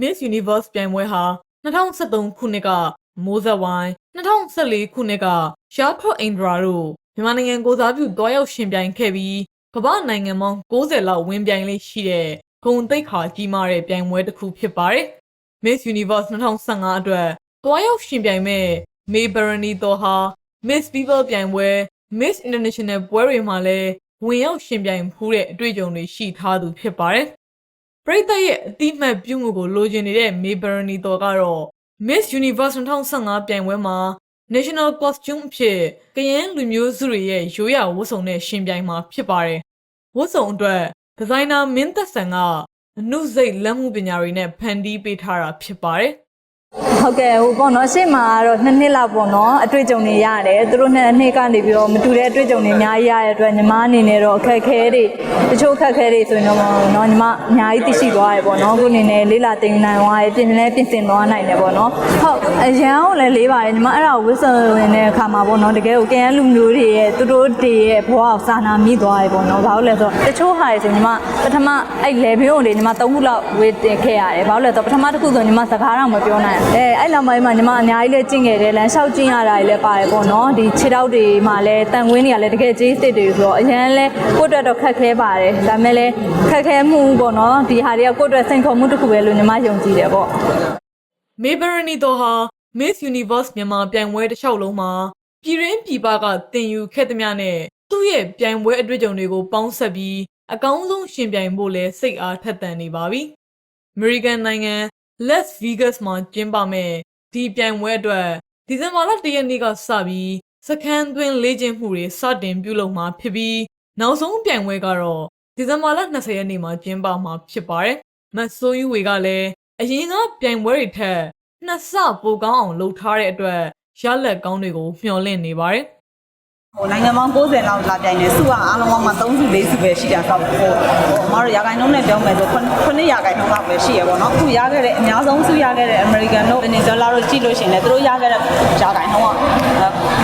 Miss Universe ပြိုင်ပွဲဟာ2013ခုနှစ်ကမိုးဇက်ဝိုင်း2014ခုနှစ်ကရှားထော့အင်ဒရာတို့မြန်မာနိုင်ငံကိုယ်စားပြုတွားရောက်ရှင်ပြိုင်ခဲ့ပြီးကမ္ဘာနိုင်ငံပေါင်း60လောက်ဝင်ပြိုင်လေးရှိတဲ့ဂုံတိတ်ခါကြီးမားတဲ့ပြိုင်ပွဲတစ်ခုဖြစ်ပါတယ်။ Miss Universe 2015အတွက်တွားရောက်ရှင်ပြိုင်မဲ့ May Barani တော်ဟာ Miss People ပြိုင်ပွဲ Miss International ပွဲတွေမှာလည်းဝင်ရောက်ရှင်ပြိုင်ဖူးတဲ့အတွေ့အကြုံတွေရှိထားသူဖြစ်ပါတယ်။ ပရိသတ်ရဲ့အတိအမှတ်ပြုမှုကိုလိုချင်နေတဲ့ May Barani တော်ကတော့ Miss Universe 2015ပြိုင်ပွဲမှာ National Costume အဖြစ်ကယန်းလူမျိုးစုတွေရဲ့ရိုးရာဝတ်စုံနဲ့ရှင်ပြိုင်မှာဖြစ်ပါတယ်။ဝတ်စုံအတွက်ဒီဇိုင်နာမင်းသက်ဆန်ကအနုစိတ်လက်မှုပညာတွေနဲ့ဖန်တီးပေးထားတာဖြစ်ပါတယ်။ ဟုတ်ကဲ့ဟိုပေါ့နော်ရှေ့မှာကတော့နှစ်နှစ်လောက်ပေါ့နော်အတွေ့အကြုံတွေရတယ်သူတို့နှစ်နှစ်ကနေပြီးတော့မတူတဲ့အတွေ့အကြုံတွေအများကြီးရတဲ့အတွက်ညီမအနေနဲ့တော့အခက်အခဲတွေတချို့အခက်အခဲတွေဆိုရင်တော့နော်ညီမအများကြီးသိရှိသွားရပေါ့နော်အခုအနေနဲ့လေးလာတင်နိုင်သွားရပြင်လဲပြင်ဆင်သွားနိုင်တယ်ပေါ့နော်ဟုတ်အရန်ကိုလည်းလေးပါတယ်ညီမအဲ့ဒါကိုဝစ်ဆယ်ဝင်တဲ့အခါမှာပေါ့နော်တကယ်ကိုကရန်လူမျိုးတွေရဲ့သူတို့တွေရဲ့ဘဝကိုစာနာမိသွားရပေါ့နော်ဘာလို့လဲဆိုတော့တချို့ဟာတွေဆိုညီမပထမအဲ့ level ကိုလေညီမ၃ခုလောက်ဝေးတင်ခဲ့ရတယ်ဘာလို့လဲဆိုတော့ပထမတစ်ခုဆိုညီမစကားတော့မပြောနိုင်ဘူးအဲအဲ့လောက်ပိုင်းမှာညီမအများကြီးလည်းကျင့်ခဲ့တယ်လမ်းလျှောက်ကျင့်ရတာတွေလည်းပါတယ်ပေါ့နော်ဒီခြေထောက်တွေမှာလည်းတန်ခွင်းတွေကလည်းတကယ်ကြီးစစ်တွေဆိုတော့အရင်လဲကိုယ့်အတွက်တော့ခက်ခဲပါတယ်ဒါပေမဲ့လည်းခက်ခဲမှုပေါ့နော်ဒီဟာတွေကကိုယ့်အတွက်စိန်ခေါ်မှုတစ်ခုပဲလို့ညီမယုံကြည်တယ်ပေါ့မေဘရနီတော်ဟာ Miss Universe မြန်မာပြိုင်ပွဲတစ်လျှောက်လုံးမှာပြည်ရင်းပြည်ပကတင်ယူခဲ့သမျှနဲ့သူ့ရဲ့ပြိုင်ပွဲအတွေ့အကြုံတွေကိုပေါင်းဆက်ပြီးအကောင်းဆုံးရှင်ပြိုင်ဖို့လဲစိတ်အားထက်သန်နေပါပြီ။ American နိုင်ငံ Las Vegas မှာကျင်းပမဲ့ဒီပြိုင်ပွဲအတွက်ဒီဇင်ဘာလ၁ရက်နေ့ကစပြီးစခန်းသွင်းလေ့ကျင့်မှုတွေစတင်ပြုလုပ်မှာဖြစ်ပြီးနောက်ဆုံးပြိုင်ပွဲကတော့ဒီဇင်ဘာလ20ရက်နေ့မှာကျင်းပမှာဖြစ်ပါတယ်။မတ်ဆိုးယူဝေကလည်းအရင်ကပြိုင်ပွဲတွေထက်နှစ်ဆပိုကောင်းအောင်လုပ်ထားတဲ့အတွက်ရလက်ကောင်းတွေကိုမျှော်လင့်နေပါတယ်။ ဟိုနိုင်ငံပေါင်း60လောက်လာပြိုင်နေစုကအားလုံးပေါင်းမှာ3စု4စုပဲရှိတာဆိုတော့ဟိုအမတို့ရာခိုင်နှုန်းနဲ့ပြောမယ်ဆို9ရာခိုင်နှုန်းလောက်ပဲရှိရပေါ့နော်အခုရခဲ့တဲ့အများဆုံးစုရခဲ့တဲ့ American တို့ Venezuela တို့ကြည့်လို့ရှိရင်လည်းသူတို့ရခဲ့တဲ့ရာခိုင်နှုန်းက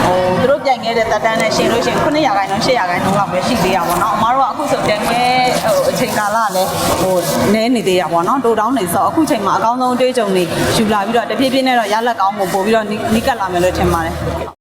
ဟိုသူတို့ပြိုင်ခဲ့တဲ့တက်တန်းနဲ့ရှင်လို့ရှိရင်9ရာခိုင်နှုန်း10ရာခိုင်နှုန်းလောက်ပဲရှိသေးရပါတော့အမတို့ကအခုဆိုပြိုင်ခဲ့ဟိုအချိန်ကာလလည်းဟိုနည်းနေသေးရပါတော့တိုးတောင်းနေဆိုအခုချိန်မှာအကောင်းဆုံးအတွေ့အကြုံတွေယူလာပြီးတော့တဖြည်းဖြည်းနဲ့တော့ရလက်ကောင်းကိုပို့ပြီးတော့နီးကပ်လာမယ်လို့ထင်ပါတယ်